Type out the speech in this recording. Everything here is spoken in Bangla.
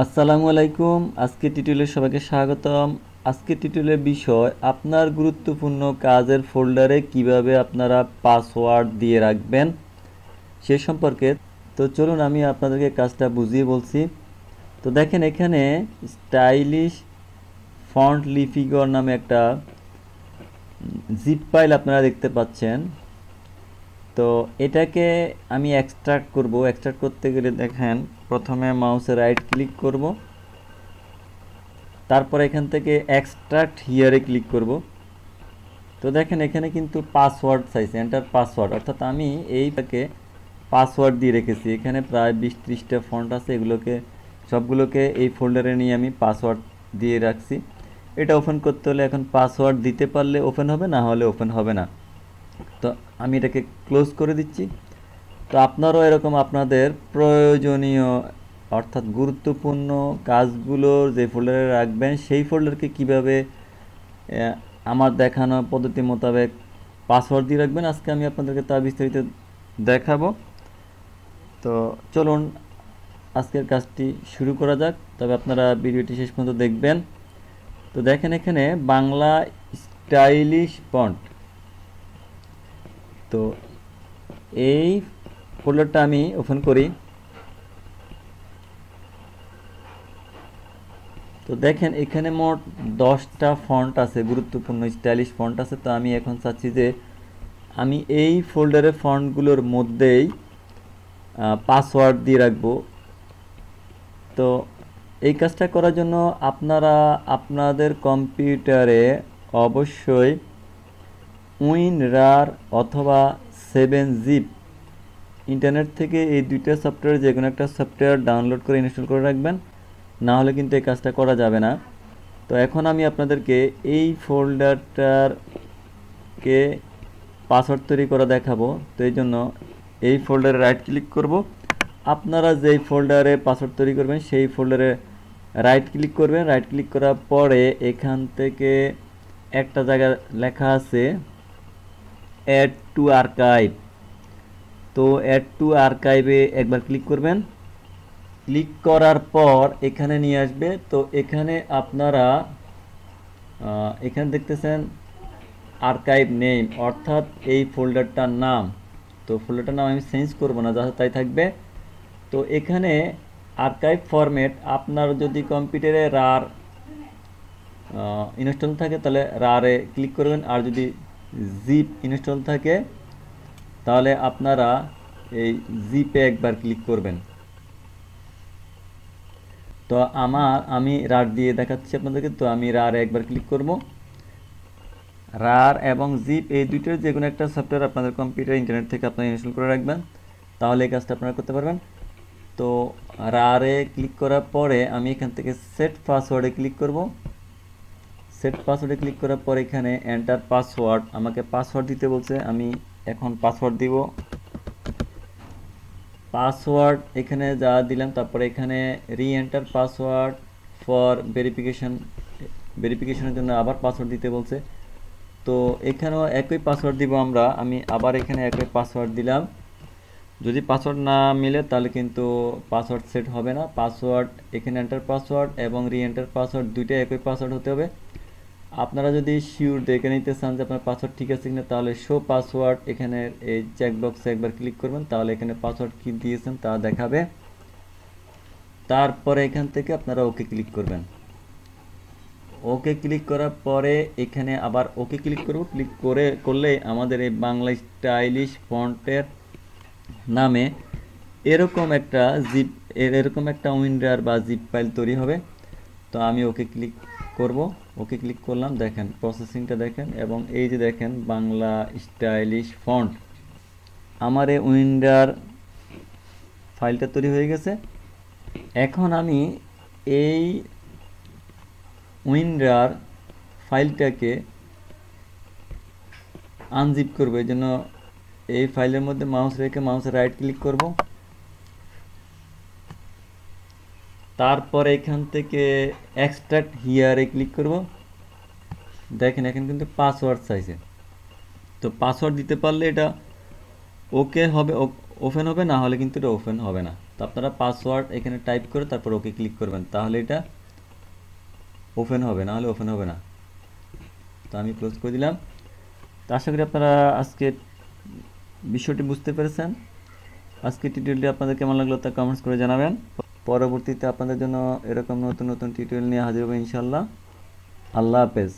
আসসালামু আলাইকুম। আজকে টিউটোরিয়ালে সবাইকে স্বাগতম। আজকে টিউটোরিয়ালের বিষয়, আপনার গুরুত্বপূর্ণ কাজের ফোল্ডারে কীভাবে আপনারা পাসওয়ার্ড দিয়ে রাখবেন সে সম্পর্কে। তো চলুন আমি আপনাদেরকে কাজটা বুঝিয়ে বলছি। তো দেখেন এখানে স্টাইলিশ ফন্ট লিফিগর নামে একটা জিপ ফাইল আপনারা দেখতে পাচ্ছেন। তো এটাকে আমি এক্সট্রাক্ট করব। এক্সট্রাক্ট করতে গেলে দেখেন, প্রথমে মাউসে রাইট ক্লিক করব। তারপর এখান থেকে এক্সট্রাক্ট হিয়ারে ক্লিক করব। তো দেখেন, এখানে কিন্তু পাসওয়ার্ড চাইছে এন্টার পাসওয়ার্ড অর্থাৎ আমি এইটাকে পাসওয়ার্ড দিয়ে রেখেছি। এখানে প্রায় বিশ ত্রিশটা ফন্ট আছে, এগুলোকে, সবগুলোকে এই ফোল্ডারে নিয়ে আমি পাসওয়ার্ড দিয়ে রাখছি। এটা ওপেন করতে হলে এখন পাসওয়ার্ড দিতে পারলে ওপেন হবে, না হলে ওপেন হবে না। আমি এটাকে ক্লোজ করে দিচ্ছি। তো আপনারও এরকম আপনাদের প্রয়োজনীয়, অর্থাৎ গুরুত্বপূর্ণ কাজগুলোর যে ফোল্ডারে রাখবেন, সেই ফোল্ডারকে কীভাবে আমার দেখানো পদ্ধতি মোতাবেক পাসওয়ার্ড দিয়ে রাখবেন, আজকে আমি আপনাদেরকে তা বিস্তারিত দেখাবো। তো চলুন, আজকের কাজটি শুরু করা যাক। তবে আপনারা ভিডিওটি শেষ পর্যন্ত দেখবেন। তো দেখেন এখানে বাংলা স্টাইলিশ ফন্ট তো এই ফোল্ডারটা আমি ওপেন করি। তো দেখেন, এখানে মোট দশটা ফন্ট আছে, গুরুত্বপূর্ণ স্টাইলিশ ফন্ট আছে। তো আমি এখন চাচ্ছি যে আমি এই ফোল্ডারের ফন্টগুলোর মধ্যেই পাসওয়ার্ড দিয়ে রাখব। তো এই কাজটা করার জন্য আপনারা, আপনাদের কম্পিউটারে অবশ্যই উইনরার অথবা সেভেন জিপ। ইন্টারনেট থেকে এই দুইটা সফটওয়্যার যে কোনো একটা সফটওয়্যার ডাউনলোড করে ইনস্টল করে রাখবেন, না হলে কিন্তু এই কাজটা করা যাবে না। তো এখন আমি আপনাদেরকে এই ফোল্ডারটার কে পাসওয়ার্ড তৈরি করা দেখাবো। তো এই জন্য এই ফোল্ডারে রাইট ক্লিক করব। আপনারা যেই ফোল্ডারে পাসওয়ার্ড তৈরি করবেন, সেই ফোল্ডারে রাইট ক্লিক করবেন। রাইট ক্লিক করার পরে এখান থেকে একটা জায়গা লেখা আছে অ্যাড টু আর্কাইভ তো অ্যাড টু আর্কাইভে একবার ক্লিক করবেন। ক্লিক করার পর এখানে নিয়ে আসবে। তো এখানে আপনারা এখানে দেখতেছেন আর্কাইভ নেম অর্থাৎ এই ফোল্ডারটার নাম। তো ফোল্ডারটার নাম আমি চেঞ্জ করব না, যা তাই থাকবে। তো এখানে আর্কাইভ ফরম্যাট আপনার যদি কম্পিউটারে রার ইনস্টল থাকে তাহলে রারে ক্লিক করবেন। আর যদি জিপ ইনস্টল থাকে, তাহলে আপনারা এই জিপে একবার ক্লিক করবেন। তো আমার, আমি রার দিয়ে দেখাচ্ছি আপনাদেরকে, তো আমি রার একবার ক্লিক করব। রার এবং জিপ এই দুইটার যে কোনো একটা সফটওয়্যার আপনাদের কম্পিউটার ইন্টারনেট থেকে আপনারা ইনস্টল করে রাখবেন, তাহলে এই কাজটা আপনারা করতে পারবেন। তো রারে ক্লিক করার পরে আমি এখান থেকে সেট পাসওয়ার্ডে ক্লিক করব। সেট পাসওয়ার্ডে ক্লিক করার পর এখানে এন্টার পাসওয়ার্ড আমাকে পাসওয়ার্ড দিতে বলছে, আমি এখন পাসওয়ার্ড দিব। পাসওয়ার্ড এখানে যা দিলাম, তারপরে এখানে রি এন্টার পাসওয়ার্ড ফর ভেরিফিকেশন ভেরিফিকেশনের জন্য আবার পাসওয়ার্ড দিতে বলছে। তো এখানেও একই পাসওয়ার্ড দিব আমরা, আমি আবার এখানে একই পাসওয়ার্ড দিলাম। যদি পাসওয়ার্ড না মিলে, তাহলে কিন্তু পাসওয়ার্ড সেট হবে না। পাসওয়ার্ড এখানে এন্টার পাসওয়ার্ড এবং রি এন্টার পাসওয়ার্ড দুইটাই একই পাসওয়ার্ড হতে হবে। আপনারা যদি শিওর দেখে নিতে চান যে আপনার পাসওয়ার্ড ঠিক আছে কিনা, তাহলে শো পাসওয়ার্ড এখানে এই চেকবক্সে একবার ক্লিক করবেন। তাহলে এখানে পাসওয়ার্ড কি দিয়েছেন তা দেখাবে। তারপরে এখান থেকে আপনারা ওকে ক্লিক করবেন। ওকে ক্লিক করার পরে এখানে আবার ওকে ক্লিক করব। ক্লিক করে, করলে আমাদের এই বাংলা স্টাইলিশ ফন্টের নামে এরকম একটা জিপ এরকম একটা উইন্ডার বা জিপ ফাইল তৈরি হবে। তো আমি ওকে ক্লিক করব। ওকে ক্লিক করলাম, দেখেন প্রসেসিংটা দেখেন, এবং এই যে দেখেন, বাংলা স্টাইলিশ ফন্ট। আমার এই উইন্ডার ফাইলটা তৈরি হয়ে গেছে। এখন আমি এই উইন্ডার ফাইলটাকে আনজিপ করব এই জন্য এই ফাইলের মধ্যে মাউস রেখে মাউসে রাইট ক্লিক করব। তারপরে এখান থেকে এক্সট্রাক্ট হিয়ারে ক্লিক করব। দেখেন, এখানে কিন্তু পাসওয়ার্ড চাইছে তো পাসওয়ার্ড দিতে পারলে এটা ওকে হবে ওপেন হবে, না হলে কিন্তু এটা ওপেন হবে না। তো আপনারা পাসওয়ার্ড এখানে টাইপ করে তারপর ওকে ক্লিক করবেন। তাহলে এটা ওপেন হবে, না হলে ওপেন হবে না। তো আমি ক্লোজ করে দিলাম। তো আশা করি আপনারা আজকে বিষয়টি বুঝতে পেরেছেন। আজকে টিউটোরিয়ালটি আপনাদের কেমন লাগল তা কমেন্টস করে জানাবেন। পরবর্তীতে আপনাদের জন্য এরকম নতুন নতুন টিউটোরিয়াল নিয়ে হাজির হব ইনশাল্লাহ আল্লাহ হাফেজ।